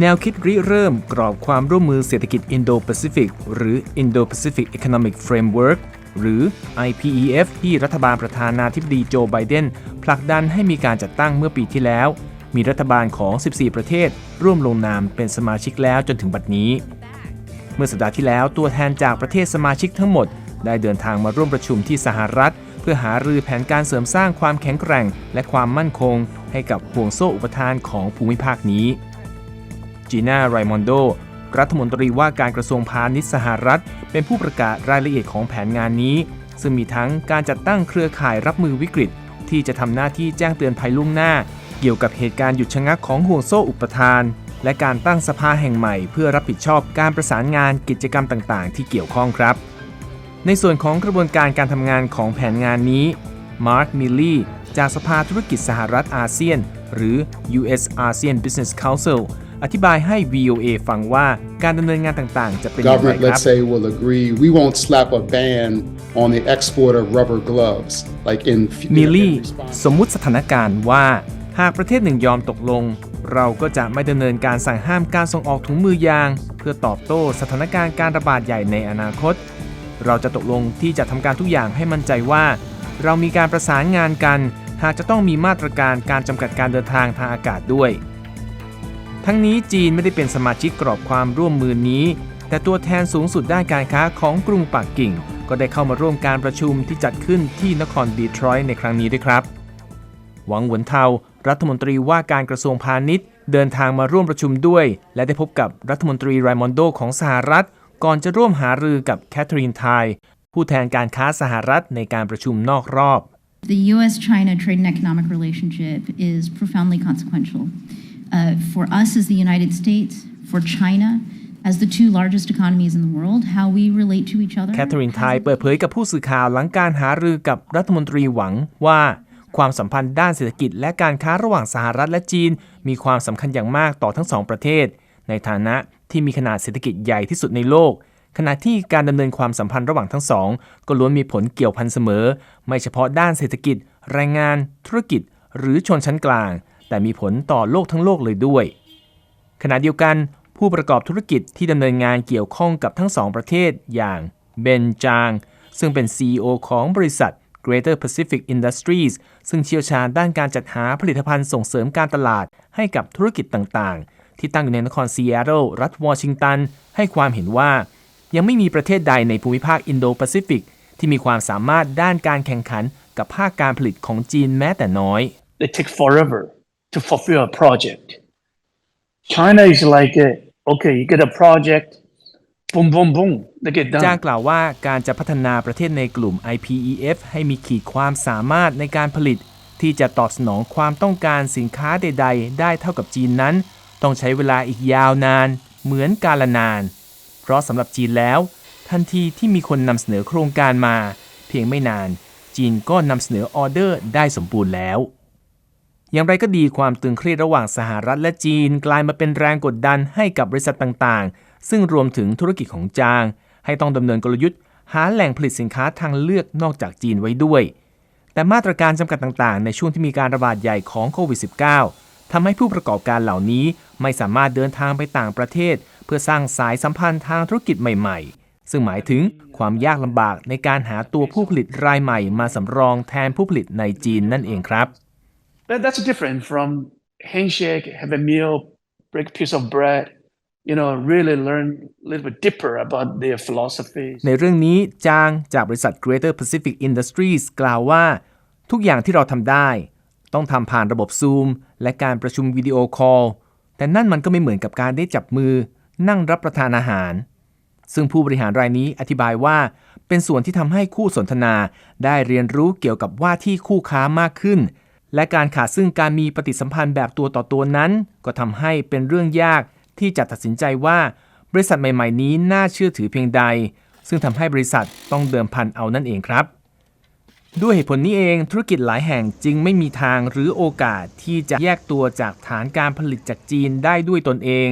แนวคิดริเริ่มกรอบความร่วมมือเศรษฐกิจ Indo-Pacific หรือ Indo-Pacific Economic Framework หรือ IPEF ที่รัฐบาลประธานาธิบดีโจไบเดนผลักดันให้มีการจัดตั้งเมื่อปีที่แล้ว มีรัฐบาลของ 14 ประเทศ ร่วมลงนามเป็นสมาชิกแล้วจนถึงบัดนี้ เมื่อสัปดาห์ที่แล้วตัวแทนจากประเทศสมาชิกทั้งหมด ได้เดินทางมาร่วมประชุมที่สหรัฐ เพื่อหารือแผนการเสริมสร้างความแข็งแกร่ง และความมั่นคง ให้กับห่วงโซ่อุปทานของภูมิภาคนี้ จีน่าไรมอนโด รัฐมนตรีว่าการกระทรวงพาณิชย์สหรัฐ เป็นผู้ประกาศรายละเอียดของแผนงานนี้ ซึ่งมีทั้งการจัดตั้งเครือข่ายรับมือวิกฤต ที่จะทำหน้าที่แจ้งเตือนภัยล่วงหน้า เกี่ยวกับเหตุการณ์หยุดชะงักของห่วงโซ่อุปทาน และการตั้งสภาแห่งใหม่ เพื่อรับผิดชอบการประสานงานกิจกรรมต่างๆ ที่เกี่ยวข้องครับ ในส่วนของกระบวนการการทำงานของแผนงานนี้มาร์คมิลลี่จากสภาธุรกิจสหรัฐอาเซียน หรือ U.S. ASEAN Business Council อธิบายให้ VOA ฟังว่าการดำเนินงานต่างๆ จะเป็นอย่างไร government, ครับ let's say, will agree we won't slap a ban on the export of rubber gloves, like in มิลลี่ in response สมมุติสถานการณ์ว่า หากประเทศหนึ่งยอมตกลง เราก็จะไม่ดำเนินการสั่งห้ามการส่งออกถุงมือยาง เพื่อตอบโต้สถานการณ์การระบาดใหญ่ในอนาคต เราจะตกลงที่จะทำการทุกอย่างให้มั่นใจว่า เรามีการประสานงานกัน หากจะต้องมีมาตรการการจำกัดการเดินทางทางอากาศด้วย ทั้งนี้จีนไม่ได้เป็นสมาชิกกรอบความร่วมมือนี้ แต่ตัวแทนสูงสุดด้านการค้าของกรุงปักกิ่ง ก็ได้เข้ามาร่วมการประชุมที่จัดขึ้นที่นครดีทรอยต์ในครั้งนี้ด้วยครับ หวังหวนเทารัฐมนตรีว่าการกระทรวงพาณิชย์ เดินทางมาร่วมประชุมด้วย และได้พบกับรัฐมนตรีไรมอนโดของสหรัฐ ก่อนจะร่วมหารือกับแคทเธอรีนไทยผู้แทนการค้าสหรัฐในการประชุมนอกรอบ The US China trade and economic relationship is profoundly consequential. Uh, for us as the United States, for China, as the two largest economies in the world, how we relate to each other. แคทเธอรีนไทยเปิดเผยกับผู้สื่อข่าวหลังการหารือกับรัฐมนตรีหวังว่าความสัมพันธ์ด้านเศรษฐกิจและการค้าระหว่างสหรัฐและจีน มีความสำคัญอย่างมากต่อทั้งสองประเทศ ในฐานะที่มีขนาดเศรษฐกิจใหญ่ที่สุดในโลก ขณะที่การดำเนินความสัมพันธ์ระหว่างทั้งสอง ก็ล้วนมีผลเกี่ยวพันเสมอ ไม่เฉพาะด้านเศรษฐกิจ แรงงาน ธุรกิจ หรือชนชั้นกลาง แต่มีผลต่อโลกทั้งโลกเลยด้วย ขณะเดียวกันผู้ประกอบธุรกิจที่ดำเนินงานเกี่ยวข้องกับทั้งสองประเทศอย่างเบนจาง ซึ่งเป็น CEO ของบริษัท Greater Pacific Industries ซึ่งเชี่ยวชาญด้านการจัดหาผลิตภัณฑ์ส่งเสริมการตลาดให้กับธุรกิจต่างๆ ที่ตั้งอยู่ในนครซีแอตเทิลรัฐวอชิงตัน ให้ความเห็นว่า ยังไม่มีประเทศใดในภูมิภาคอินโดแปซิฟิกที่มีความสามารถด้านการแข่งขันกับภาคการผลิตของจีนแม้แต่น้อย they take forever to fulfill a project. China is like, uh, okay, you get a project, boom, boom, boom, they get จ้าง done. กล่าวว่าการจะพัฒนาประเทศในกลุ่ม IPEF ให้มีขีดความสามารถในการผลิต ที่จะตอบสนองความต้องการสินค้าใด ๆ ได้เท่ากับจีนนั้น ต้องใช้เวลาอีกยาวนาน เหมือนกาลนาน เพราะสำหรับจีนแล้ว ทันทีที่มีคนนำเสนอโครงการมา เพียงไม่นาน จีนก็นำเสนอออเดอร์ได้สมบูรณ์แล้ว อย่างไรก็ดีความตึงเครียดระหว่างสหรัฐและจีน กลายมาเป็นแรงกดดันให้กับบริษัทต่างๆ ซึ่งรวมถึงธุรกิจของจาง ให้ต้องดำเนินกลยุทธ์ หาแหล่งผลิตสินค้าทางเลือกนอกจากจีนไว้ด้วย แต่มาตรการจำกัดต่างๆ ในช่วงที่มีการระบาดใหญ่ของโควิด -19 ทำให้ผู้ประกอบการเหล่านี้ไม่สามารถเดินทางไปต่างประเทศ เพื่อสร้างสายสัมพันธ์ทางธุรกิจใหม่ๆซึ่งหมายถึงความยากลำบากในการหาตัวผู้ผลิตรายใหม่มาสำรองแทนผู้ผลิตในจีนนั่นเองครับ That, that's different from handshake, have a meal, break a piece of bread, you know, really learn a little bit deeper about their philosophies. ในเรื่องนี้จางจากบริษัท Greater Pacific Industries กล่าวว่า ทุกอย่างที่เราทำได้ ต้องทำผ่านระบบ Zoom และการประชุมวิดีโอคอล แต่นั่นมันก็ไม่เหมือนกับการได้จับมือนั่งรับประทานอาหาร ซึ่งผู้บริหารรายนี้อธิบายว่า เป็นส่วนที่ทำให้คู่สนทนาได้เรียนรู้เกี่ยวกับว่าที่คู่ค้ามากขึ้น และการขาดซึ่งการมีปฏิสัมพันธ์แบบตัวต่อตัวนั้น ก็ทำให้เป็นเรื่องยากที่จะตัดสินใจว่า บริษัทใหม่ๆ นี้น่าเชื่อถือเพียงใด ซึ่งทำให้บริษัทต้องเดิมพันเอานั่นเองครับ ด้วยเหตุผลนี้เองธุรกิจหลายแห่งจึงไม่มีทางหรือโอกาสที่จะแยกตัวจากฐานการผลิตจากจีนได้ด้วยตนเอง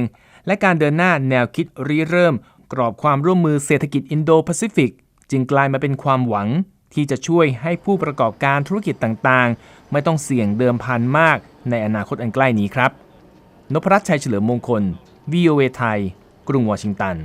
และการเดินหน้าแนวคิดริเริ่ม กรอบความร่วมมือเศรษฐกิจอินโดแปซิฟิกจึงกลายมาเป็นความหวัง ที่จะช่วยให้ผู้ประกอบการธุรกิจต่างๆ ไม่ต้องเสี่ยงเดิมพันมากในอนาคตอันใกล้นี้ครับ นพรัตน์ชัยเฉลิมมงคล VOA ไทย กรุงวอชิงตัน